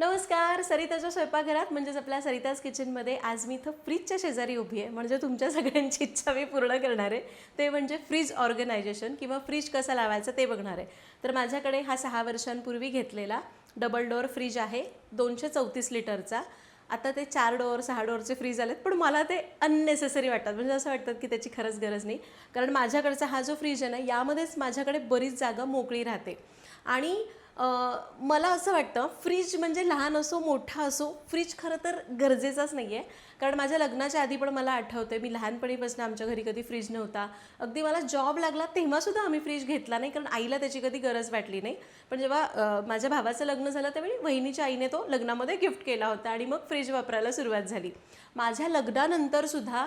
नमस्कार सरिताच्या स्वयंपाकघरात म्हणजेच आपल्या सरिताज किचनमध्ये आज मी इथं फ्रीजच्या शेजारी उभी आहे. म्हणजे तुमच्या सगळ्यांची इच्छा मी पूर्ण करणार आहे. ते म्हणजे फ्रीज ऑर्गनायझेशन किंवा फ्रीज कसं लावायचं ते बघणार आहे. तर माझ्याकडे हा सहा वर्षांपूर्वी घेतलेला डबल डोअर फ्रीज आहे दोनशे चौतीस लिटरचा. आता ते चार डोअर सहा डोअरचे फ्रीज आलेत पण मला ते अननेसेसरी वाटतात. म्हणजे असं वाटतं की त्याची खरंच गरज नाही. कारण माझ्याकडचा हा जो फ्रीज आहे ना यामध्येच माझ्याकडे बरीच जागा मोकळी राहते. आणि मला असं वाटतं फ्रीज म्हणजे लहान असो मोठा असो फ्रीज खरं तर गरजेचाच नाही आहे कारण माझ्या लग्नाच्या आधी पण मला आठवते मी लहानपणीपासून आमच्या घरी कधी फ्रीज नव्हता. अगदी मला जॉब लागला तेव्हासुद्धा आम्ही फ्रीज घेतला नाही कारण आईला त्याची कधी गरज वाटली नाही. पण जेव्हा माझ्या भावाचं लग्न झालं त्यावेळी वहिनीच्या आईने तो लग्नामध्ये गिफ्ट केला होता आणि मग फ्रीज वापरायला सुरुवात झाली. माझ्या लग्नानंतरसुद्धा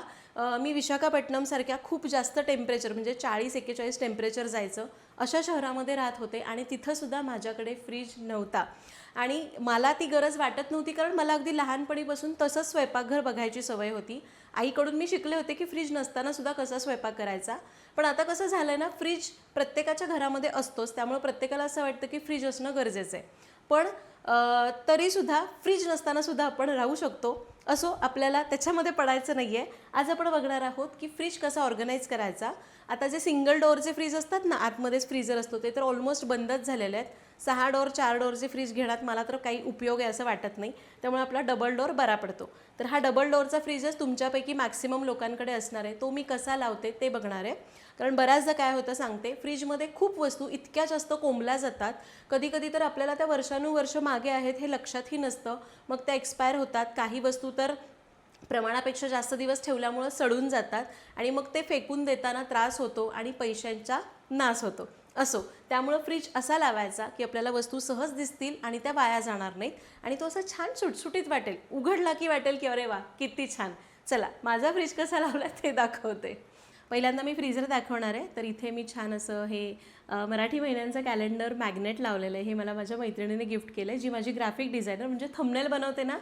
मी विशाखापट्टणमसारख्या खूप जास्त टेम्परेचर म्हणजे चाळीस एक्केचाळीस टेम्परेचर जायचं. अशा शहरामध्ये राहत होते आणि तिथंसुद्धा माझ्याकडे फ्रीज नव्हता. आणि मला ती गरज वाटत नव्हती कारण मला अगदी लहानपणीपासून तसंच स्वयंपाकघर बघायची सवय होती. आईकडून मी शिकले होते की फ्रीज नसतानासुद्धा कसा स्वयंपाक करायचा. पण आता कसं झालं आहे ना फ्रीज प्रत्येकाच्या घरामध्ये असतोच त्यामुळे प्रत्येकाला असं वाटतं की फ्रीज असणं गरजेचं आहे. पण तरीसुद्धा फ्रीज नसतानासुद्धा आपण राहू शकतो. असो आपल्याला त्याच्यामध्ये पडायचं नाही आहे आज आपण बघणार आहोत की फ्रीज कसा ऑर्गनाईज करायचा. आता जे सिंगल डोअरचे फ्रीज असतात ना आतमध्येच फ्रीजर असतो ते तर ऑलमोस्ट बंदच झालेले आहेत. सहा डोअर चार डोअरचे फ्रीज घेण्यात मला तर काही उपयोग आहे असं वाटत नाही. त्यामुळे आपला डबल डोअर बरा पडतो. तर हा डबल डोअरचा फ्रीजच तुमच्यापैकी मॅक्सिमम लोकांकडे असणार आहे. तो मी कसा लावते ते बघणार आहे. कारण बऱ्याचदा काय होतं सांगते फ्रीजमध्ये खूप वस्तू इतक्या जास्त कोंबल्या जातात. कधी कधी तर आपल्याला त्या वर्षानुवर्ष मागे आहेत हे लक्षातही नसतं. मग त्या एक्सपायर होतात. काही वस्तू तर प्रमाणापेक्षा जास्त दिवस ठेवल्यामुळं सडून जातात आणि मग ते फेकून देताना त्रास होतो आणि पैशांचा नाश होतो. असो. त्यामुळं फ्रीज असा लावायचा की आपल्याला वस्तू सहज दिसतील आणि त्या वाया जाणार नाहीत. आणि तो असा छान सुटसुटीत वाटेल. उघडला की वाटेल की अरे वा किती छान. चला माझा फ्रीज कसा लावला ते दाखवते. पहिल्यांदा मी फ्रीजर दाखवणार आहे. तर इथे मी छान असं हे मराठी महिन्यांचं कॅलेंडर मॅग्नेट लावलेलं आहे. हे मला माझ्या मैत्रिणीने गिफ्ट केलं आहे जी माझी ग्राफिक डिझायनर म्हणजे थंबनेल बनवते ना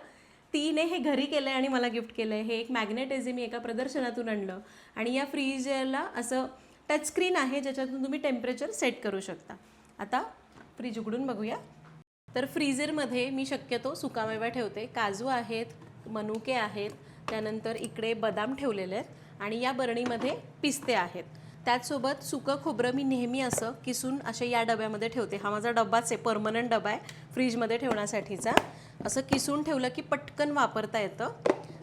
तिने हे घरी केलं आहे आणि मला गिफ्ट केलं आहे हे एक मॅग्नेट आहे जे मी एका प्रदर्शनातून आणलं. आणि या फ्रीजला असं टचस्क्रीन आहे ज्याच्यातून तुम्ही टेम्परेचर सेट करू शकता. आता फ्रीज उघडून बघूया. तर फ्रीझरमध्ये मी शक्यतो सुकामेवा ठेवते. काजू आहेत मनुके आहेत त्यानंतर इकडे बदाम ठेवलेले आहेत आणि या बरणीमध्ये पिस्ते आहेत. त्याचसोबत सुकं खोबरं मी नेहमी असं किसून असे या डब्यामध्ये ठेवते. हा माझा डब्बाच आहे परमनंट डबा आहे फ्रीजमध्ये ठेवण्यासाठीचा. असं किसून ठेवलं की पटकन वापरता येतं.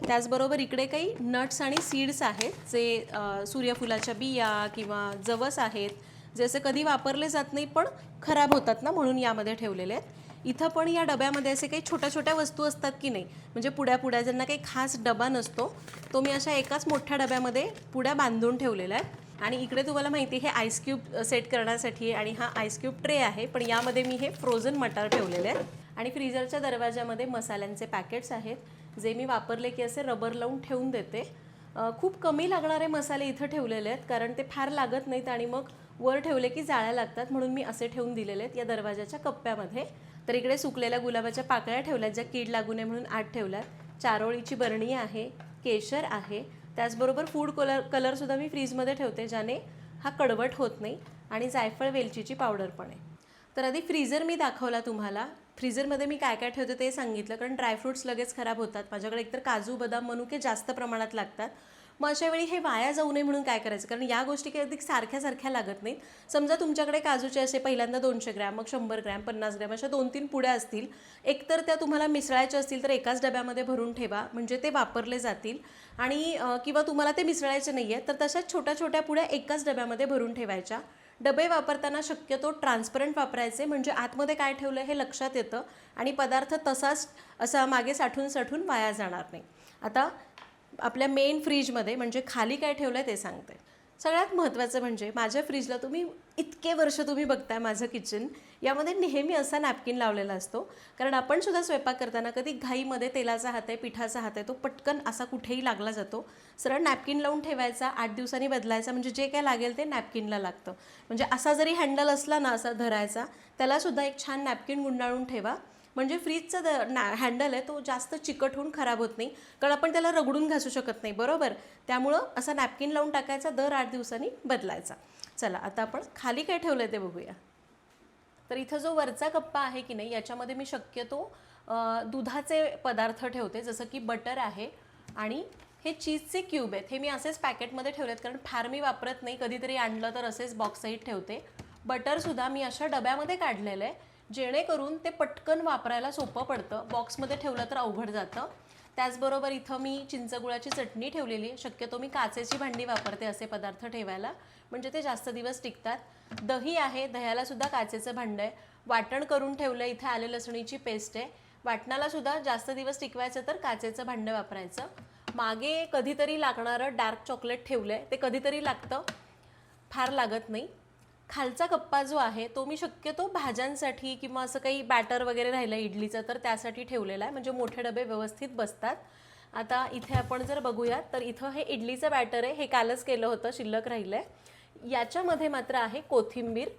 त्याचबरोबर इकडे काही नट्स आणि सीड्स आहेत जे सूर्यफुलाच्या बिया किंवा जवस आहेत जे असे कधी वापरले जात नाही पण खराब होतात ना म्हणून यामध्ये ठेवलेले आहेत. इथं पण या डब्यामध्ये असे काही छोट्या छोट्या वस्तू असतात की नाही? म्हणजे पुड्या पुड्या ज्यांना काही खास डबा नसतो तो मी अशा एकाच मोठ्या डब्यामध्ये पुड्या बांधून ठेवलेल्या आहेत. आणि इकडे तुम्हाला माहिती आहे, हे आईस क्यूब सेट करण्यासाठी आणि हा आईस क्यूब ट्रे आहे पण यामध्ये मी हे फ्रोझन मटार ठेवलेले आहेत. आणि फ्रीजरच्या दरवाजामध्ये मसाल्यांचे पॅकेट्स आहेत. जे मी वापरले की असे रबर लावून ठेवून देते. खूप कमी लागणारे मसाले इथं ठेवलेले आहेत कारण ते फार लागत नाहीत आणि मग वर ठेवले की जाळ्या लागतात म्हणून मी असे ठेवून दिलेले आहेत या दरवाजाच्या कप्प्यामध्ये. तर इकडे सुकलेल्या गुलाबाच्या पाकळ्या ठेवल्यात ज्या कीड लागू नये म्हणून आत ठेवल्यात. चारोळीची बरणी आहे केशर आहे. त्याचबरोबर फूड कलर कलरसुद्धा मी फ्रीजमध्ये ठेवते ज्याने हा कडवट होत नाही आणि जायफळ वेलचीची पावडर पण आहे. तर आधी फ्रीजर मी दाखवला तुम्हाला. फ्रीझरमध्ये मी काय काय ठेवते ते सांगितलं कारण ड्रायफ्रुट्स लगेच खराब होतात. माझ्याकडे एकतर काजू बदाम मनुके जास्त प्रमाणात लागतात. मग अशा वेळी हे वाया जाऊ नये म्हणून काय करायचं? कारण या गोष्टी काही अधिक सारख्या सारख्या लागत नाहीत. समजा तुमच्याकडे काजूचे असे पहिल्यांदा दोनशे ग्रॅम मग शंभर ग्रॅम पन्नास ग्रॅम अशा दोन तीन पुड्या असतील. एकतर त्या तुम्हाला मिसळायच्या असतील तर एकाच डब्यामध्ये भरून ठेवा. म्हणजे ते वापरले जातील. आणि किंवा तुम्हाला ते मिसळायचे नाही आहे तर तशाच छोट्या छोट्या पुड्या एकाच डब्यामध्ये भरून ठेवायच्या. डबे वापरताना शक्यतो ट्रान्सपरंट वापरायचे म्हणजे आतमध्ये काय ठेवलं हे लक्षात येतं आणि पदार्थ तसाच असा मागे साठून साठून वाया जाणार नाही. आता आपल्या मेन फ्रीजमध्ये म्हणजे खाली काय ठेवलं आहे ते सांगते. सगळ्यात महत्त्वाचं म्हणजे माझ्या फ्रीजला तुम्ही इतके वर्ष तुम्ही बघताय माझं किचन यामध्ये नेहमी असा नॅपकिन लावलेला असतो. कारण आपण सुद्धा स्वयंपाक करताना कधी घाईमध्ये तेलाचा हात आहे पिठाचा हात आहे तो पटकन असा कुठेही लागला जातो. सरळ नॅपकिन लावून ठेवायचा आठ दिवसांनी बदलायचा म्हणजे जे काय लागेल ते नॅपकिनला लागतं. म्हणजे असा जरी हँडल असला ना असा धरायचा त्यालासुद्धा एक छान नॅपकिन गुंडाळून ठेवा. म्हणजे फ्रीजचा द ना हँडल आहे तो जास्त चिकट होऊन खराब होत नाही. कारण आपण त्याला रगडून घासू शकत नाही बरोबर? त्यामुळं असा नॅपकिन लावून टाकायचा दर आठ दिवसांनी बदलायचा. चला आता आपण खाली काय ठेवलं आहे ते बघूया. तर इथं जो वरचा कप्पा आहे की नाही याच्यामध्ये मी शक्यतो दुधाचे पदार्थ ठेवते जसं की बटर आहे आणि हे चीजचे क्यूब आहेत. हे मी असेच पॅकेटमध्ये ठेवलेत कारण फार मी वापरत नाही. कधीतरी आणलं तर असेच बॉक्सही ठेवते. बटरसुद्धा मी अशा डब्यामध्ये काढलेलं आहे. जेणेकरून ते पटकन वापरायला सोपं पडतं. बॉक्समध्ये ठेवलं तर अवघड जातं. त्याचबरोबर इथं मी चिंचगुळाची चटणी ठेवलेली आहे. शक्यतो मी काचेची भांडी वापरते असे पदार्थ ठेवायला. म्हणजे ते जास्त दिवस टिकतात. दही आहे. दह्यालासुद्धा काचेचं भांडं आहे. वाटण करून ठेवलं. इथे आले लसणीची पेस्ट आहे. वाटणाला सुद्धा जास्त दिवस टिकवायचं तर काचेचं भांडं वापरायचं. मागे कधीतरी लागणारं डार्क चॉकलेट ठेवलं आहे ते कधीतरी लागतं. फार लागत नाही. खालचा कप्पा जो आहे तो मी शक्यतो भाज्यांसाठी किंवा असं काही बॅटर वगैरे राहिलं इडलीचं तर त्यासाठी ठेवलेला आहे. म्हणजे मोठे डबे व्यवस्थित बसतात. आता इथे आपण जर बघूयात तर इथं हे इडलीचं बॅटर आहे. हे कालच केलं होतं शिल्लक राहिलं आहे याच्यामध्ये मात्र आहे कोथिंबीर.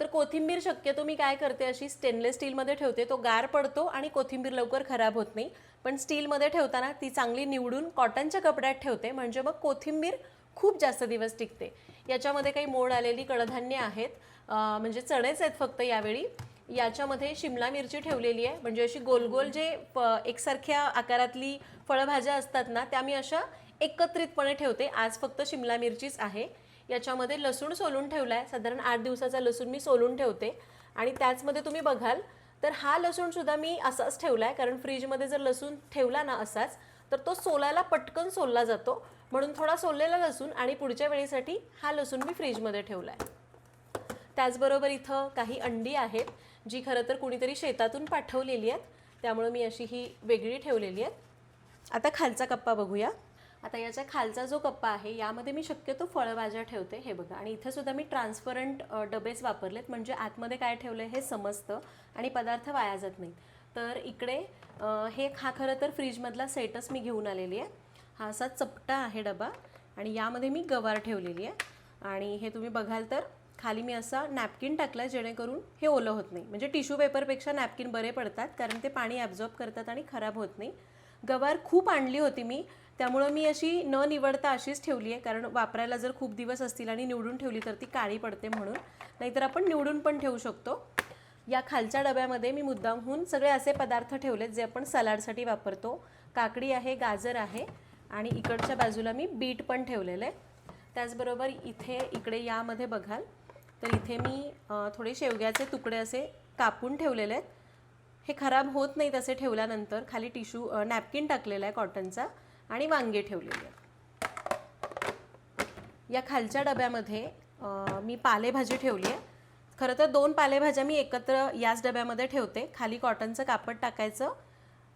तर कोथिंबीर शक्यतो मी काय करते अशी स्टेनलेस स्टीलमध्ये ठेवते. तो गार पडतो आणि कोथिंबीर लवकर खराब होत नाही. पण स्टीलमध्ये ठेवताना ती चांगली निवडून कॉटनच्या कपड्यात ठेवते. म्हणजे मग कोथिंबीर खूप जास्त दिवस टिकते. याच्यामध्ये काही मोड आलेली कडधान्य आहेत. म्हणजे चणेच आहेत फक्त यावेळी. याच्यामध्ये शिमला मिरची ठेवलेली आहे. म्हणजे अशी गोल गोल जे प एकसारख्या आकारातली फळभाज्या असतात ना त्या मी अशा एकत्रितपणे ठेवते. आज फक्त शिमला मिरचीच आहे. याच्यामध्ये लसूण सोलून ठेवला आहे साधारण आठ दिवसाचा लसूण मी सोलून ठेवते. आणि त्याचमध्ये तुम्ही बघाल तर हा लसूणसुद्धा मी असाच ठेवला आहे कारण फ्रीजमध्ये जर लसूण ठेवला ना असाच तर तो सोलायला पटकन सोलला जातो. म्हणून थोडा सोललेला लसूण आणि पुढच्या वेळेसाठी हा लसूण मी फ्रीजमध्ये ठेवला आहे त्याचबरोबर इथं काही अंडी आहेत जी खरं तर कुणीतरी शेतातून पाठवलेली आहेत. त्यामुळं मी अशी ही वेगळी ठेवलेली आहेत. आता खालचा कप्पा बघूया. आता याचा खालचा जो कप्पा आहे यामध्ये मी शक्यतो फळभाज्या ठेवते हे बघा. आणि इथे सुद्धा मी ट्रान्सपरंट डबेच वापरलेत. म्हणजे आतमध्ये काय ठेवलं हे समजतं आणि पदार्थ वाया जात नाही तर इकडे हे हा खरं तर फ्रीजमधला सेटच मी घेऊन आलेली आहे. हा असा चपटा आहे डबा आणि यामध्ये मी गवार ठेवलेली आहे. आणि हे तुम्ही बघाल तर खाली मी असा नॅपकिन टाकला जेणेकरून हे ओलं होत नाही. म्हणजे टिश्यू पेपरपेक्षा नॅपकिन बरे पडतात कारण ते पाणी ॲब्झॉर्ब करतात आणि खराब होत नाही. गवार खूप आणली होती मी त्यामुळं मी अशी न निवडता अशीच ठेवली आहे कारण वापरायला जर खूप दिवस असतील आणि निवडून ठेवली तर ती काळी पडते म्हणून. नाहीतर आपण निवडून पण ठेवू शकतो. या खालच्या डब्यामध्ये मी मुद्दामहून सगळे असे पदार्थ ठेवलेत जे आपण सलाडसाठी वापरतो. काकडी आहे गाजर आहे आणि इकडच्या बाजूला मी बीट पण ठेवलेलं आहे. त्याचबरोबर इथे इकडे यामध्ये बघाल तर इथे मी थोडे शेवग्याचे तुकडे असे कापून ठेवलेले आहेत. हे खराब होत नाही तसे ठेवल्यानंतर खाली टिश्यू नॅपकिन टाकलेला आहे कॉटनचा आणि वांगे ठेवलेले आहेत. या खालच्या डब्यामध्ये मी पालेभाजी ठेवली आहे. खरं तर दोन पालेभाज्या मी एकत्र याच डब्यामध्ये ठेवते. खाली कॉटनचं कापड टाकायचं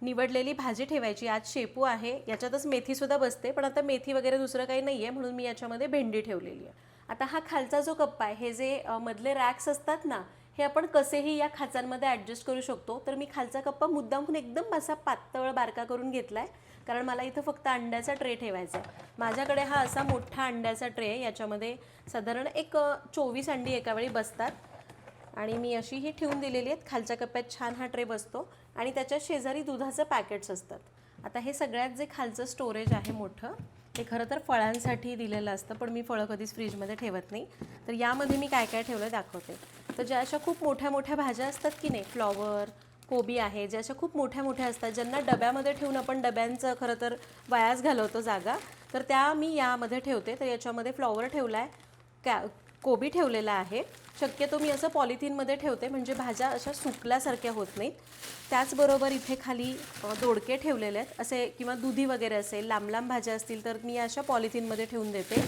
निवडलेली भाजी ठेवायची. आज शेपू आहे. याच्यातच मेथीसुद्धा बसते. पण आता मेथी वगैरे दुसरं काही नाही आहे म्हणून मी याच्यामध्ये भेंडी ठेवलेली आहे. आता हा खालचा जो कप्पा आहे हे जे मधले रॅक्स असतात ना हे आपण कसेही या खाचांमध्ये ॲडजस्ट करू शकतो. तर मी खालचा कप्पा मुद्दामहून एकदम असा पातळ बारका करून घेतला आहे कारण मला इथं फक्त अंड्याचा ट्रे ठेवायचा आहे. माझ्याकडे हा असा मोठा अंड्याचा ट्रे आहे. याच्यामध्ये साधारण एक चोवीस अंडी एकावेळी बसतात. आणि मी अशी ही ठेवून दिलेली आहेत. खालच्या कप्प्यात छान हा ट्रे बसतो. आणि त्याच्या शेजारी दुधाचं पॅकेट्स असतात. आता हे सगळ्यात जे खालचं स्टोरेज आहे मोठं ते खरं तर फळांसाठी दिलेलं असतं पण मी फळं कधीच फ्रीजमध्ये ठेवत नाही. तर यामध्ये मी काय काय ठेवलं दाखवते. तर ज्या अशा खूप मोठ्या मोठ्या भाज्या असतात की नाही फ्लॉवर कोबी आहे ज्या अशा खूप मोठ्या मोठ्या असतात ज्यांना डब्यामध्ये ठेवून आपण डब्यांचं खरं तर वायाच घालवतो जागा तर त्या मी यामध्ये ठेवते. तर याच्यामध्ये फ्लॉवर ठेवला आहे कॅ कोबी ठेवलेला आहे. शक्यतो मी असं पॉलिथिनमध्ये ठेवते म्हणजे भाज्या अशा सुकल्यासारख्या होत नाहीत. त्याचबरोबर इथे खाली दोडके ठेवलेले आहेत. असे किंवा दुधी वगैरे असेल लांब लांब भाज्या असतील तर मी अशा पॉलिथिनमध्ये ठेवून देते.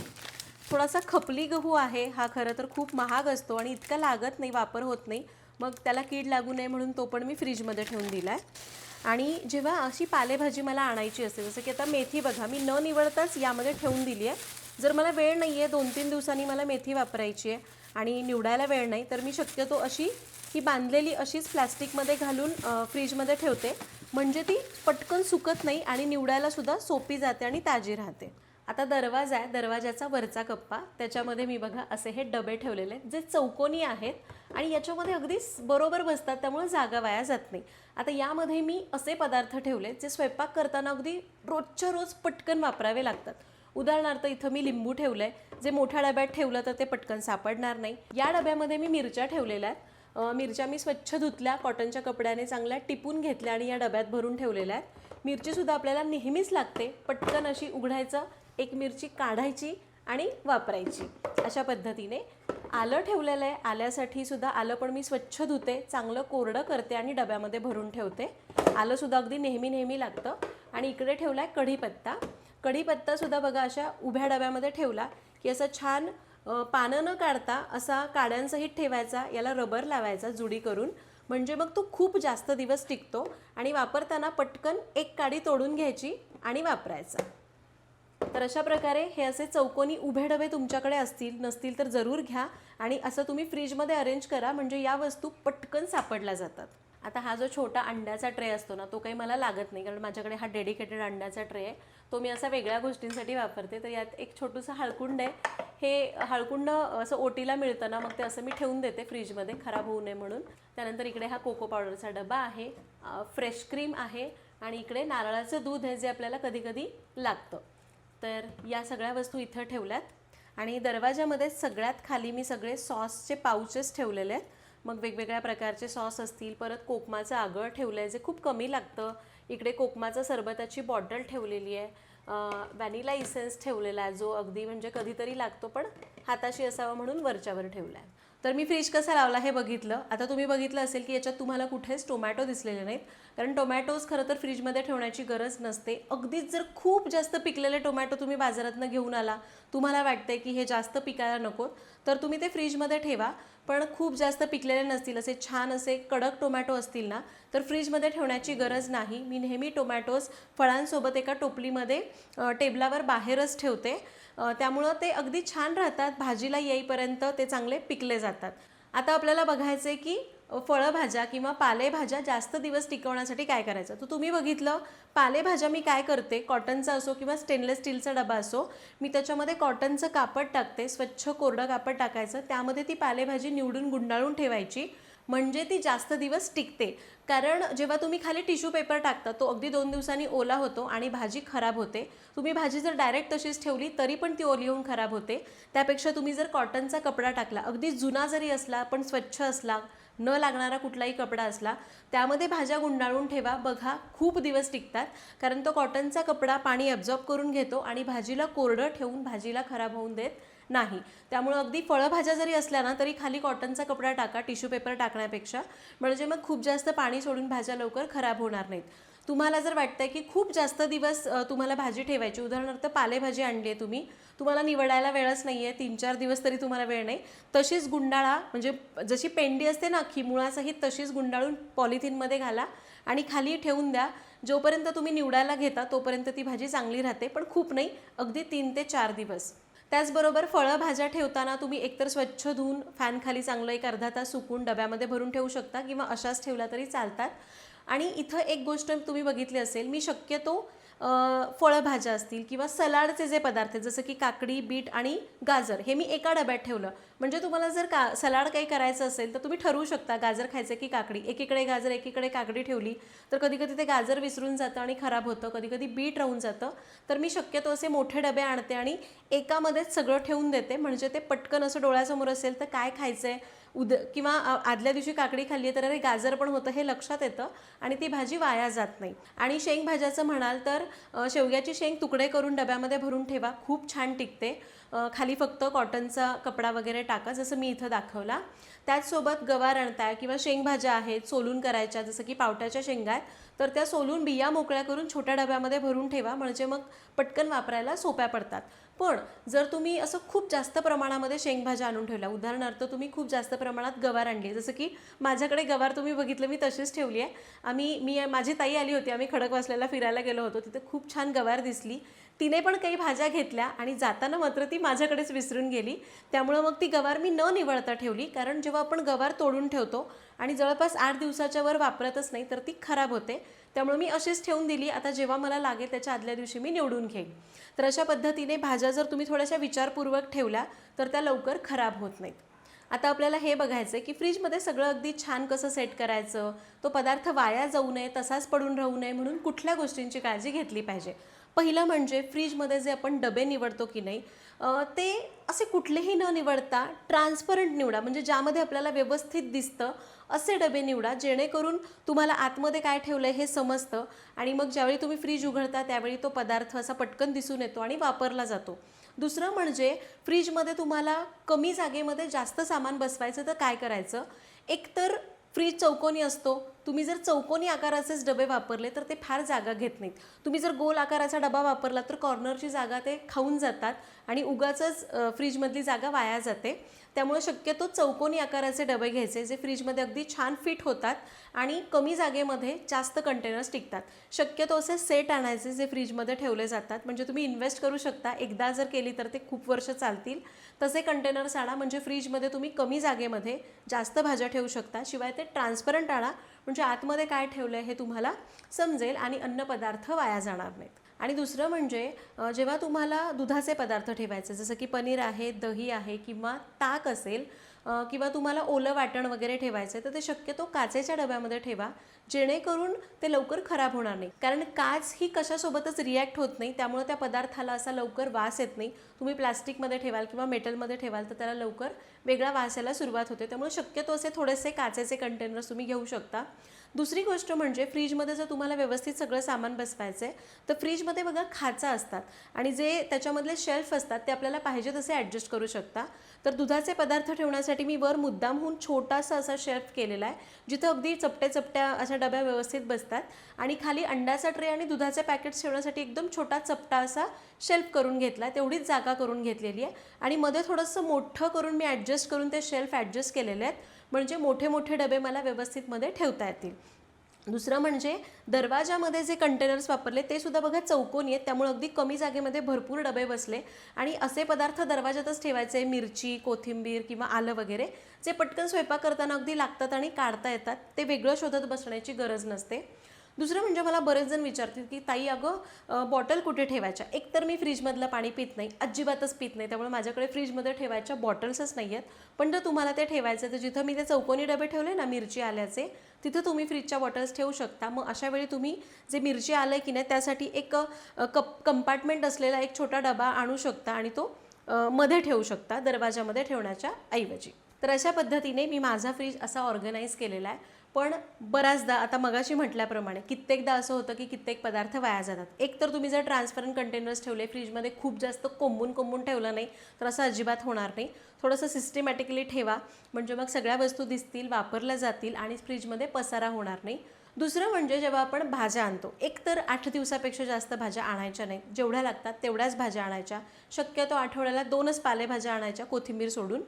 थोडासा खपली गहू आहे हा खरं तर खूप महाग असतो आणि इतका लागत नाही वापर होत नाही. मग त्याला कीड लागू नये म्हणून तो पण मी फ्रीजमध्ये ठेवून दिला आहे आणि जेव्हा अशी पालेभाजी मला आणायची असते जसं की आता मेथी बघा मी न निवडताच यामध्ये ठेवून दिली आहे. जर मला वेळ नाही आहे दोन तीन दिवसांनी मला मेथी वापरायची आहे आणि निवडायला वेळ नाही तर मी शक्यतो अशी ही बांधलेली अशीच प्लॅस्टिकमध्ये घालून फ्रीजमध्ये ठेवते. म्हणजे ती पटकन सुकत नाही आणि निवडायलासुद्धा सोपी जाते आणि ताजी राहते. आता दरवाजा आहे दरवाजाचा वरचा कप्पा त्याच्यामध्ये मी बघा असे हे डबे ठेवलेले आहेत जे चौकोनी आहेत आणि याच्यामध्ये अगदीच बरोबर बसतात त्यामुळे जागा वाया जात नाही. आता यामध्ये मी असे पदार्थ ठेवले जे स्वयंपाक करताना अगदी रोजच्या रोज पटकन वापरावे लागतात. उदाहरणार्थ इथं मी लिंबू ठेवलं आहे जे मोठ्या डब्यात ठेवलं तर ते पटकन सापडणार नाही. या डब्यामध्ये मी मिरच्या ठेवलेल्या आहेत. मिरच्या मी स्वच्छ धुतल्या कॉटनच्या कपड्याने चांगल्या टिपून घेतल्या आणि या डब्यात भरून ठेवलेल्या आहेत. मिरचीसुद्धा आपल्याला नेहमीच लागते. पटकन अशी उघडायचं एक मिरची काढायची आणि वापरायची. अशा पद्धतीने आलं ठेवलेलं आहे. आल्यासाठी सुद्धा आलं पण मी स्वच्छ धुते चांगलं कोरडं करते आणि डब्यामध्ये भरून ठेवते. आलंसुद्धा अगदी नेहमी नेहमी लागतं. आणि इकडे ठेवला आहे कढीपत्ता. कढीपत्तासुद्धा बघा अशा उभ्या डब्यामध्ये ठेवला की असं छान पानं न काढता असा काड्यांसहित ठेवायचा याला रबर लावायचा जुडी करून. म्हणजे मग तो खूप जास्त दिवस टिकतो आणि वापरताना पटकन एक काडी तोडून घ्यायची आणि वापरायचा. तर अशा प्रकारे हे असे चौकोनी उभे डबे तुमच्याकडे असतील नसतील तर जरूर घ्या आणि असं तुम्ही फ्रीजमध्ये अरेंज करा. म्हणजे या वस्तू पटकन सापडल्या जातात. आता हा जो छोटा अंड्याचा ट्रे असतो ना तो काही मला लागत नाही कारण माझ्याकडे हा डेडिकेटेड अंड्याचा ट्रे आहे. तो मी असा वेगळ्या गोष्टींसाठी वापरते तर यात एक छोटंसं हळकुंड आहे. हे हळकुंड असं ओटीला मिळतं ना मग ते असं मी ठेवून देते फ्रीजमध्ये खराब होऊ नये म्हणून. त्यानंतर इकडे हा कोको पावडरचा डबा आहे फ्रेश क्रीम आहे आणि इकडे नारळाचं दूध आहे जे आपल्याला कधीकधी लागतं. तर या सगळ्या वस्तू इथं ठेवल्यात. आणि दरवाजामध्ये सगळ्यात खाली मी सगळे सॉसचे पाउचेस ठेवलेले आहेत. मग वेगवेगळ्या प्रकारचे सॉस असतील परत कोकमाचं आगळ ठेवलं आहे जे खूप कमी लागतं. इकडे कोकमाचं सरबताची बॉटल ठेवलेली आहे. व्हॅनिला इसेन्स ठेवलेला आहे जो अगदी म्हणजे कधीतरी लागतो पण हाताशी असावा म्हणून वरच्यावर ठेवला आहे तर मी फ्रीज कसा लावला हे बघितलं. आता तुम्ही बघितलं असेल की याच्यात तुम्हाला कुठेच टोमॅटो दिसलेले नाहीत. कारण टोमॅटोज खरं तर फ्रीजमध्ये ठेवण्याची गरज नसते. अगदीच जर खूप जास्त पिकलेले टोमॅटो तुम्ही बाजारातनं घेऊन आला तुम्हाला वाटते की हे जास्त पिकायला नको तर तुम्ही ते फ्रीजमध्ये ठेवा. पण खूप जास्त पिकलेले नसतील असे छान असे कडक टोमॅटो असतील ना तर फ्रीजमध्ये ठेवण्याची गरज नाही. मी नेहमी टोमॅटोज फळांसोबत एका टोपलीमध्ये टेबलावर बाहेरच ठेवते. त्यामुळं ते अगदी छान राहतात भाजीला येईपर्यंत ते चांगले पिकले जातात. आता आपल्याला बघायचं आहे की फळभाज्या किंवा पालेभाज्या जास्त दिवस टिकवण्यासाठी काय करायचं? तर तुम्ही बघितलं पालेभाज्या मी काय करते? कॉटनचा असो किंवा स्टेनलेस स्टीलचा डबा असो मी त्याच्यामध्ये कॉटनचं कापड टाकते स्वच्छ कोरडं कापड टाकायचं त्यामध्ये ती पालेभाजी निवडून गुंडाळून ठेवायची. म्हणजे ती जास्त दिवस टिकते. कारण जेव्हा तुम्ही खाली टिश्यू पेपर टाकता तो अगदी दोन दिवसांनी ओला होतो आणि भाजी खराब होते. तुम्ही भाजी जर डायरेक्ट तशीच ठेवली तरी पण ती ओली होऊन खराब होते. त्यापेक्षा तुम्ही जर कॉटनचा कपडा टाकला अगदी जुना जरी असला पण स्वच्छ असला न लागणारा कुठलाही कपडा असला त्यामध्ये भाज्या गुंडाळून ठेवा. बघा खूप दिवस टिकतात. कारण तो कॉटनचा कपडा पाणी ॲब्झॉर्ब करून घेतो आणि भाजीला कोरडं ठेवून भाजीला खराब होऊन देत नाही. त्यामुळं अगदी फळभाज्या जरी असल्या ना तरी खाली कॉटनचा कपडा टाका टिश्यू पेपर टाकण्यापेक्षा. म्हणजे मग खूप जास्त पाणी सोडून भाज्या लवकर खराब होणार नाहीत. तुम्हाला जर वाटतंय की खूप जास्त दिवस तुम्हाला भाजी ठेवायची उदाहरणार्थ पालेभाजी आणली आहे तुम्ही तुम्हाला निवडायला वेळच नाही आहे तीन चार दिवस तरी तुम्हाला वेळ नाही तशीच गुंडाळा म्हणजे जशी पेंडी असते ना अख्खी मुळासहित तशीच गुंडाळून पॉलिथिनमध्ये घाला आणि खाली ठेवून द्या. जोपर्यंत तुम्ही निवडायला घेता तोपर्यंत ती भाजी चांगली राहते पण खूप नाही अगदी तीन ते चार दिवस. त्याचबरोबर फळं भाज्या ठेवताना तुम्ही एकतर स्वच्छ धुवून फॅनखाली चांगलं एक अर्धा तास सुकून डब्यामध्ये भरून ठेवू शकता किंवा अशाच ठेवल्या तरी चालतात. आणि इथं एक गोष्ट तुम्ही बघितली असेल मी शक्यतो फळभाज्या असतील किंवा सलाडचे जे पदार्थ आहेत जसं की काकडी बीट आणि गाजर हे मी एका डब्यात ठेवलं. म्हणजे तुम्हाला जर का सलाड काही करायचं असेल तर तुम्ही ठरवू शकता गाजर खायचं की काकडी. एकीकडे गाजर एकीकडे काकडी ठेवली तर कधी कधी ते गाजर विसरून जातं आणि खराब होतं. कधी कधी बीट राहून जातं. तर मी शक्यतो असे मोठे डबे आणते आणि एकामध्येच सगळं ठेवून देते. म्हणजे ते पटकन असं डोळ्यासमोर असेल तर काय खायचं आहे उद किंवा आदल्या दिवशी काकडी खाल्ली आहे तर अरे गाजर पण होतं हे लक्षात येतं. आणि ती भाजी वाया जात नाही. आणि शेंगभाज्याचं म्हणाल तर शेवग्याची शेंग तुकडे करून डब्यामध्ये भरून ठेवा. खूप छान टिकते. खाली फक्त कॉटनचा कपडा वगैरे टाका जसं मी इथं दाखवला. त्याचसोबत गवार आणताय किंवा शेंगभाज्या आहेत सोलून करायच्या जसं की पावट्याच्या शेंगा आहेत तर त्या सोलून बिया मोकळ्या करून छोट्या डब्यामध्ये भरून ठेवा. म्हणजे मग पटकन वापरायला सोप्या पडतात. पण जर तुम्ही असं खूप जास्त प्रमाणामध्ये शेंगभाज्या आणून ठेवल्या उदाहरणार्थ तुम्ही खूप जास्त प्रमाणात गवार आणली जसं की माझ्याकडे गवार तुम्ही बघितलं मी तशीच ठेवली आहे. आम्ही मी माझी ताई आली होती आम्ही खडकवासल्याला फिरायला गेलो होतो तिथे खूप छान गवार दिसली. तिने पण काही भाज्या घेतल्या आणि जाताना मात्र ती माझ्याकडेच विसरून गेली. त्यामुळं मग ती गवार मी न निवडता ठेवली कारण जेव्हा आपण गवार तोडून ठेवतो आणि जवळपास आठ दिवसाच्या वर वापरतच नाही तर ती खराब होते. त्यामुळे मी अशीच ठेवून दिली. आता जेव्हा मला लागेल त्याच्या आदल्या दिवशी मी निवडून घेईन. तर अशा पद्धतीने भाज्या जर तुम्ही थोड्याशा विचारपूर्वक ठेवल्या तर त्या लवकर खराब होत नाहीत. आता आपल्याला हे बघायचं आहे की फ्रीजमध्ये सगळं अगदी छान कसं सेट करायचं तो पदार्थ वाया जाऊ नये तसाच पडून राहू नये म्हणून कुठल्या गोष्टींची काळजी घेतली पाहिजे. पहिलं म्हणजे फ्रीजमध्ये जे आपण डबे निवडतो की नाही ते असे कुठलेही न निवडता ट्रान्सपरंट निवडा. म्हणजे ज्यामध्ये आपल्याला व्यवस्थित दिसतं असे डबे निवडा जेणेकरून तुम्हाला आतमध्ये काय ठेवलं आहे हे समजतं आणि मग ज्यावेळी तुम्ही फ्रीज उघडता त्यावेळी तो पदार्थ असा पटकन दिसून येतो आणि वापरला जातो. दुसरं म्हणजे फ्रीजमध्ये तुम्हाला कमी जागेमध्ये जास्त सामान बसवायचं तर काय करायचं? एकतर फ्रीज चौकोनी असतो तुम्ही जर चौकोनी आकाराचेच डबे वापरले तर ते फार जागा घेत नाहीत. तुम्ही जर गोल आकाराचा डबा वापरला तर कॉर्नरची जागा ते खाऊन जातात आणि उगाचच फ्रीजमधली जागा वाया जाते. त्यामुळे शक्यतो चौकोनी आकाराचे डबे घ्यायचे जे फ्रीजमध्ये अगदी छान फिट होतात आणि कमी जागेमध्ये जास्त कंटेनर्स टिकतात. शक्यतो असे सेट आणायचे जे फ्रीजमध्ये ठेवले जातात. म्हणजे तुम्ही इन्व्हेस्ट करू शकता. एकदा जर केली तर ते खूप वर्ष चालतील. तसे कंटेनर्स आणा म्हणजे फ्रीजमध्ये तुम्ही कमी जागेमध्ये जास्त भाज्या ठेवू शकता. शिवाय ते ट्रान्सपरंट आणा म्हणजे आतमध्ये काय ठेवलं आहे हे तुम्हाला समजेल आणि अन्नपदार्थ वाया जाणार नाहीत. आणि दुसरं म्हणजे जेव्हा तुम्हाला दुधाचे पदार्थ ठेवायचे जसं की पनीर आहे दही आहे किंवा ताक असेल किंवा तुम्हाला ओलं वाटण वगैरे ठेवायचं आहे तर ते शक्यतो काचेच्या डब्यामध्ये ठेवा. जेणेकरून ते लवकर खराब होणार नाही. कारण काच ही कशासोबतच रिॲक्ट होत नाही त्यामुळे त्या पदार्थाला असा लवकर वास येत नाही. तुम्ही प्लास्टिकमध्ये ठेवाल किंवा मेटलमध्ये ठेवाल तर त्याला लवकर वेगळा वास यायला सुरुवात होते. त्यामुळे शक्यतो असे थोडेसे काचेचे कंटेनर्स तुम्ही घेऊ शकता. दुसरी गोष्ट म्हणजे फ्रीजमध्ये जर तुम्हाला व्यवस्थित सगळं सामान बसवायचं आहे तर फ्रीजमध्ये बघा खाचा असतात आणि जे त्याच्यामधले शेल्फ असतात ते आपल्याला पाहिजे तसे ॲडजस्ट करू शकता. तर दुधाचे पदार्थ ठेवण्यासाठी मी वर मुद्दामहून छोटासा असा शेल्फ केलेला आहे जिथं अगदी चपट्या चपट्या अशा डब्या व्यवस्थित बसतात आणि खाली अंड्याचा ट्रे आणि दुधाचे पॅकेट्स ठेवण्यासाठी एकदम छोटा चपटा असा शेल्फ करून घेतला आहे तेवढीच जागा करून घेतलेली आहे. आणि मध्ये थोडंसं मोठं करून मी ॲडजस्ट करून ते शेल्फ ॲडजस्ट केलेले आहेत. म्हणजे मोठे मोठे डबे मला व्यवस्थितमध्ये ठेवता येतील. दुसरं म्हणजे दरवाजामध्ये जे कंटेनर्स वापरले ते सुद्धा बघा चौकोनी आहेत त्यामुळे अगदी कमी जागेमध्ये भरपूर डबे बसले. आणि असे पदार्थ दरवाजातच ठेवायचे मिरची कोथिंबीर किंवा आलं वगैरे जे पटकन स्वयंपाक करताना अगदी लागतात आणि काढता येतात ते वेगळं शोधत बसण्याची गरज नसते. दुसरं म्हणजे मला बरेच जण विचारतील की ताई अगं बॉटल कुठे ठेवायच्या? एक तर मी फ्रीजमधलं पाणी पित नाही अजिबातच पित नाही त्यामुळे माझ्याकडे फ्रीजमध्ये ठेवायच्या बॉटल्सच नाही आहेत. पण जर तुम्हाला ते ठेवायचं तर जिथं मी ते चौकोनी डबे ठेवले ना मिरची आल्याचे तिथं तुम्ही फ्रीजच्या बॉटल्स ठेवू शकता. मग अशा वेळी तुम्ही जे मिरची आलं की नाही त्यासाठी एक कप कंपार्टमेंट असलेला एक छोटा डबा आणू शकता आणि तो मध्ये ठेवू शकता दरवाजामध्ये ठेवण्याच्या ऐवजी. तर अशा पद्धतीने मी माझा फ्रीज असा ऑर्गनाईज केलेला आहे. पण बऱ्याचदा आता मगाशी म्हटल्याप्रमाणे कित्येकदा असं होतं की कित्येक पदार्थ वाया जातात. एक तर तुम्ही जर ट्रान्सपरंट कंटेनर्स ठेवले फ्रीजमध्ये खूप जास्त कोंबून कोंबून ठेवलं नाही तर असं अजिबात होणार नाही. थोडंसं सिस्टमॅटिकली ठेवा. म्हणजे मग सगळ्या वस्तू दिसतील वापरल्या जातील आणि फ्रीजमध्ये पसारा होणार नाही. दुसरं म्हणजे जेव्हा आपण भाज्या आणतो एक तर आठ दिवसापेक्षा जास्त भाज्या आणायच्या नाही. जेवढ्या लागतात तेवढ्याच भाज्या आणायच्या. शक्यतो आठवड्याला दोनच पालेभाज्या आणायच्या कोथिंबीर सोडून.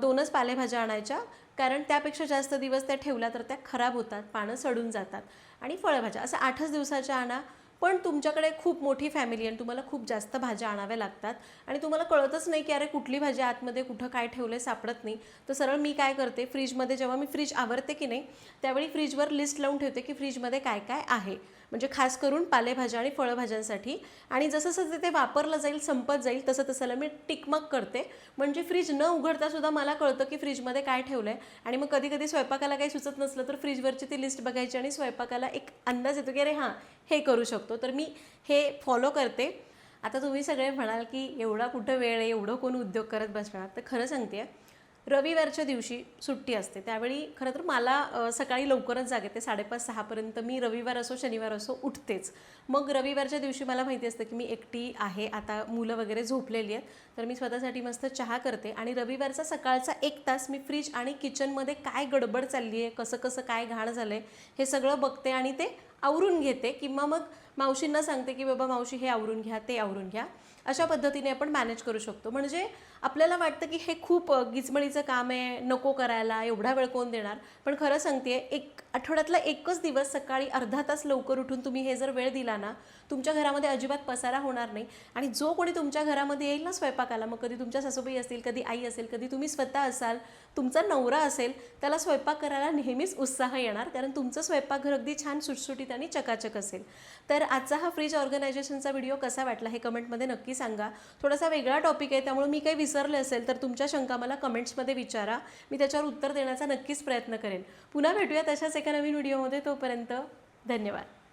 दोनच पालेभाज्या आणायच्या. कारण त्यापेक्षा जास्त दिवस त्या ठेवल्या तर त्या खराब होतात पानं सडून जातात आणि फळभाज्या. असं आठच दिवसाच्या आणा. पण तुमच्याकडे खूप मोठी फॅमिली आणि तुम्हाला खूप जास्त भाज्या आणाव्या लागतात. आणि तुम्हाला कळतच नाही की अरे कुठली भाजी आतमध्ये कुठं काय ठेवलं सापडत नाही. तर सरळ मी काय करते फ्रीजमध्ये जेव्हा मी फ्रीज आवरते की नाही त्यावेळी फ्रीजवर लिस्ट लावून ठेवते की फ्रीजमध्ये काय काय आहे. म्हणजे खास करून पालेभाज्या आणि फळभाज्यांसाठी. आणि जसं जसं ते वापरलं जाईल संपत जाईल तसं तसं मी टिकमक करते. म्हणजे फ्रीज न उघडता सुद्धा मला कळतं की फ्रीजमध्ये काय ठेवलं आहे आणि मग कधी कधी स्वयंपाकाला काही सुचत नसलं तर फ्रीजवरची ती लिस्ट बघायची आणि स्वयंपाकाला एक अंदाज येतो की अरे हां हे करू शकतो. तर मी हे फॉलो करते. आता तुम्ही सगळे म्हणाल की एवढा कुठं वेळ आहे एवढं कोण उद्योग करत बसणार? तर खरं सांगते रविवारच्या दिवशी सुट्टी असते. त्यावेळी खरं तर मला सकाळी लवकरच जाग येते. साडेपाच सहापर्यंत मी रविवार असो शनिवार असो उठतेच. मग रविवारच्या दिवशी मला माहिती असतं की मी एकटी आहे आता मुलं वगैरे झोपलेली आहेत तर मी स्वतःसाठी मस्त चहा करते आणि रविवारचा सकाळचा एक तास मी फ्रीज आणि किचनमध्ये काय गडबड चालली आहे कसं कसं काय घाण झालं आहे हे सगळं बघते आणि ते आवरून घेते किंवा मग मावशींना सांगते की बाबा मावशी हे आवरून घ्या ते आवरून घ्या. अशा पद्धतीने आपण मॅनेज करू शकतो. म्हणजे आपल्याला वाटतं की हे खूप गिचमळीचं काम आहे नको करायला एवढा वेळ कोण देणार? पण खरं सांगते एक आठवड्यातला एकच दिवस सकाळी अर्धा तास लवकर उठून तुम्ही हे जर वेळ दिला ना तुमच्या घरामध्ये अजिबात पसारा होणार नाही. आणि जो कोणी तुमच्या घरामध्ये येईल ना स्वयंपाकाला मग कधी तुमच्या सासूबाई असतील कधी आई असेल कधी तुम्ही स्वतः असाल तुमचा नवरा असेल त्याला स्वयंपाक करायला नेहमीच उत्साह येणार कारण तुमचं स्वयंपाकघर अगदी छान सुटसुटीत आणि चकाचक असेल. तर आजचा हा फ्रीज ऑर्गनायझेशनचा व्हिडिओ कसा वाटला हे कमेंटमध्ये नक्की सांगा. थोडासा वेगळा टॉपिक आहे त्यामुळे मी काही विसरले असेल तर तुमच्या शंका मला कमेंट्समध्ये विचारा. मी त्याच्यावर उत्तर देण्याचा नक्कीच प्रयत्न करेन. पुन्हा भेटूया तशाच एका नवीन व्हिडिओमध्ये. तोपर्यंत धन्यवाद.